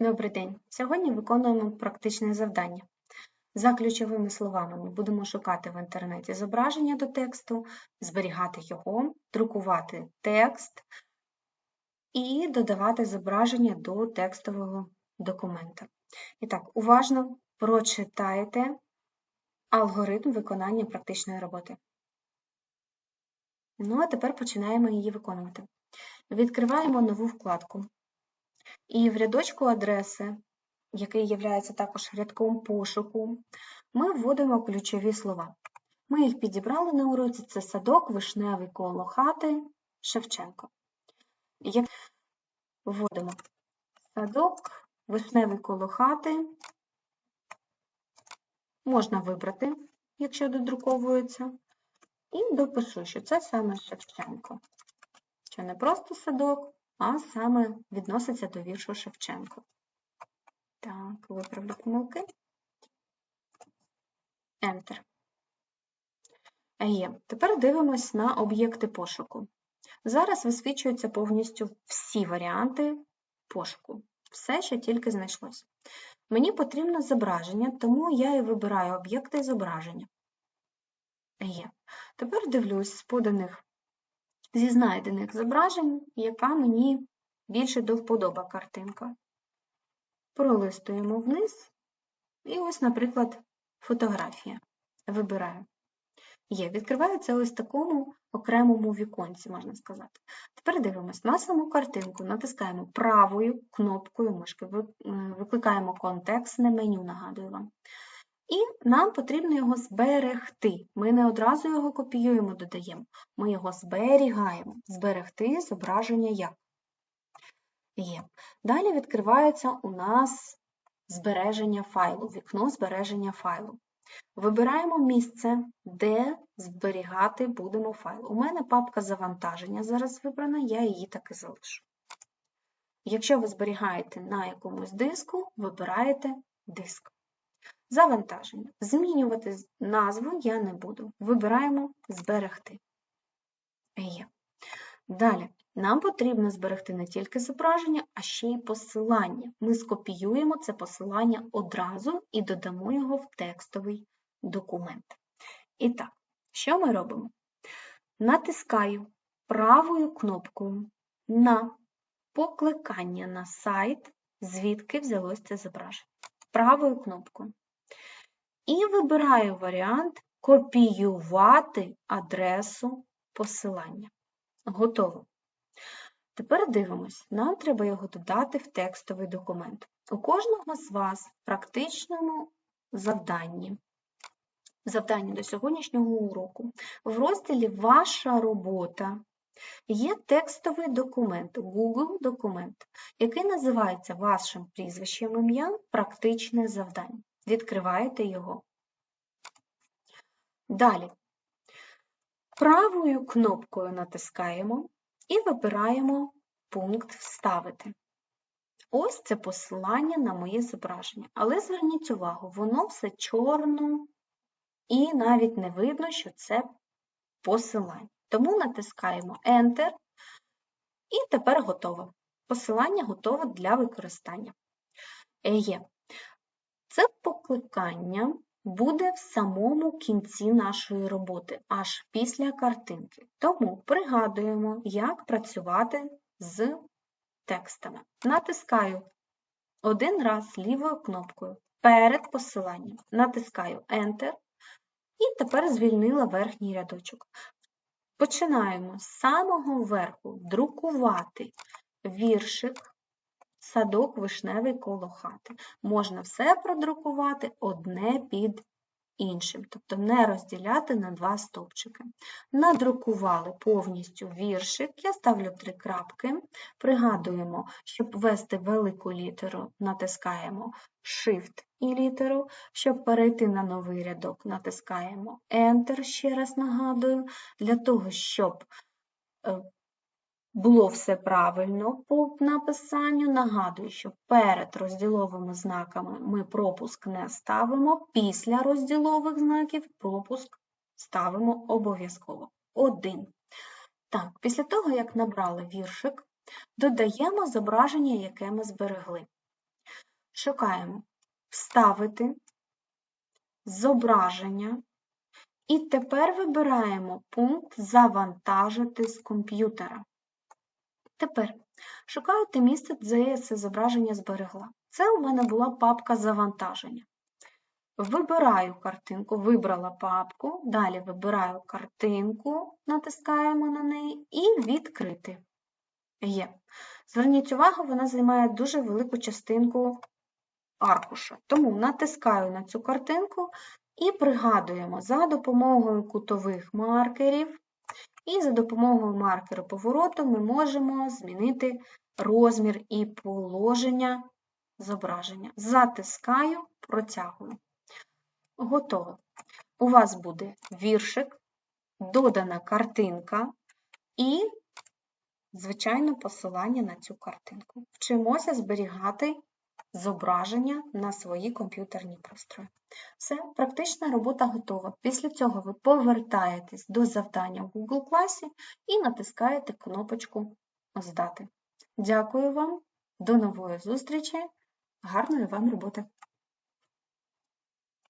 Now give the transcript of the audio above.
Добрий день. Сьогодні виконуємо практичне завдання. За ключовими словами ми будемо шукати в інтернеті зображення до тексту, зберігати його, друкувати текст і додавати зображення до текстового документа. І так, уважно прочитайте алгоритм виконання практичної роботи. Ну, а тепер починаємо її виконувати. Відкриваємо нову вкладку. І в рядочку адреси, який є також рядком пошуку, ми вводимо ключові слова. Ми їх підібрали на уроці: це садок, вишневий коло хати, Шевченко. Як вводимо садок, вишневий коло хати, можна вибрати, якщо додруковується, і допишу, що це саме Шевченко. Що не просто садок, а саме відноситься до віршу Шевченко. Так, виправлю помилки. Enter. Є. Тепер дивимось на об'єкти пошуку. Зараз висвічуються повністю всі варіанти пошуку. Все, що тільки знайшлось. Мені потрібно зображення, тому я і вибираю об'єкти зображення. Є. Тепер дивлюсь з поданих зі знайдених зображень, яка мені більше до вподоба картинка. Пролистуємо вниз, і ось, наприклад, фотографія. Вибираю. Є, відкривається ось такому окремому віконці, можна сказати. Тепер дивимося на саму картинку, натискаємо правою кнопкою мишки, викликаємо контекстне меню, нагадую вам. І нам потрібно його зберегти. Ми не одразу його копіюємо, додаємо. Ми його зберігаємо. Зберегти зображення як. Є. Далі відкривається у нас збереження файлу, вікно збереження файлу. Вибираємо місце, де зберігати будемо файл. У мене папка завантаження зараз вибрана, я її так і залишу. Якщо ви зберігаєте на якомусь диску, вибираєте диск. Завантаження. Змінювати назву я не буду. Вибираємо Зберегти. Є. Далі, нам потрібно зберегти не тільки зображення, а ще й посилання. Ми скопіюємо це посилання одразу і додамо його в текстовий документ. І так, що ми робимо? Натискаю правою кнопкою на покликання на сайт, звідки взялось це зображення. Правою кнопкою. І вибираю варіант Копіювати адресу посилання. Готово. Тепер дивимось, нам треба його додати в текстовий документ. У кожного з вас в практичному завданні, завданні до сьогоднішнього уроку, в розділі Ваша робота є текстовий документ, Google документ, який називається вашим прізвищем ім'ям практичне завдання. Відкриваєте його. Далі правою кнопкою натискаємо і вибираємо пункт Вставити. Ось це посилання на моє зображення. Але зверніть увагу, воно все чорно і навіть не видно, що це посилання. Тому натискаємо Enter і тепер готово. Посилання готове для використання. Є. Це покликання буде в самому кінці нашої роботи, аж після картинки. Тому пригадуємо, як працювати з текстами. Натискаю один раз лівою кнопкою перед посиланням. Натискаю Enter і тепер звільнила верхній рядочок. Починаємо з самого верху друкувати віршик садок вишневий коло хати. Можна все продрукувати одне під іншим, тобто не розділяти на два стовпчики. Надрукували повністю віршик, я ставлю три крапки, пригадуємо, щоб ввести велику літеру, натискаємо Shift і літеру, щоб перейти на новий рядок, натискаємо Enter, ще раз нагадую, для того, щоб е, було все правильно по написанню. Нагадую, що перед розділовими знаками ми пропуск не ставимо, після розділових знаків пропуск ставимо обов'язково. Один. Так, після того, як набрали віршик, додаємо зображення, яке ми зберегли. шукаємо Вставити, зображення. І тепер вибираємо пункт Завантажити з комп'ютера. Тепер шукаю те місце, де я це зображення зберегла. Це у мене була папка завантаження. Вибираю картинку, вибрала папку, далі вибираю картинку, натискаємо на неї і відкрити. Є. Зверніть увагу, вона займає дуже велику частинку аркуша. Тому натискаю на цю картинку і пригадуємо за допомогою кутових маркерів і за допомогою маркеру повороту ми можемо змінити розмір і положення зображення. Затискаю, протягую. Готово. У вас буде віршик, додана картинка і, звичайно, посилання на цю картинку. Вчимося зберігати зображення на свої комп'ютерні пристрої. Все, практична робота готова. Після цього ви повертаєтесь до завдання в Google класі і натискаєте кнопочку Здати. Дякую вам, до нової зустрічі, гарної вам роботи!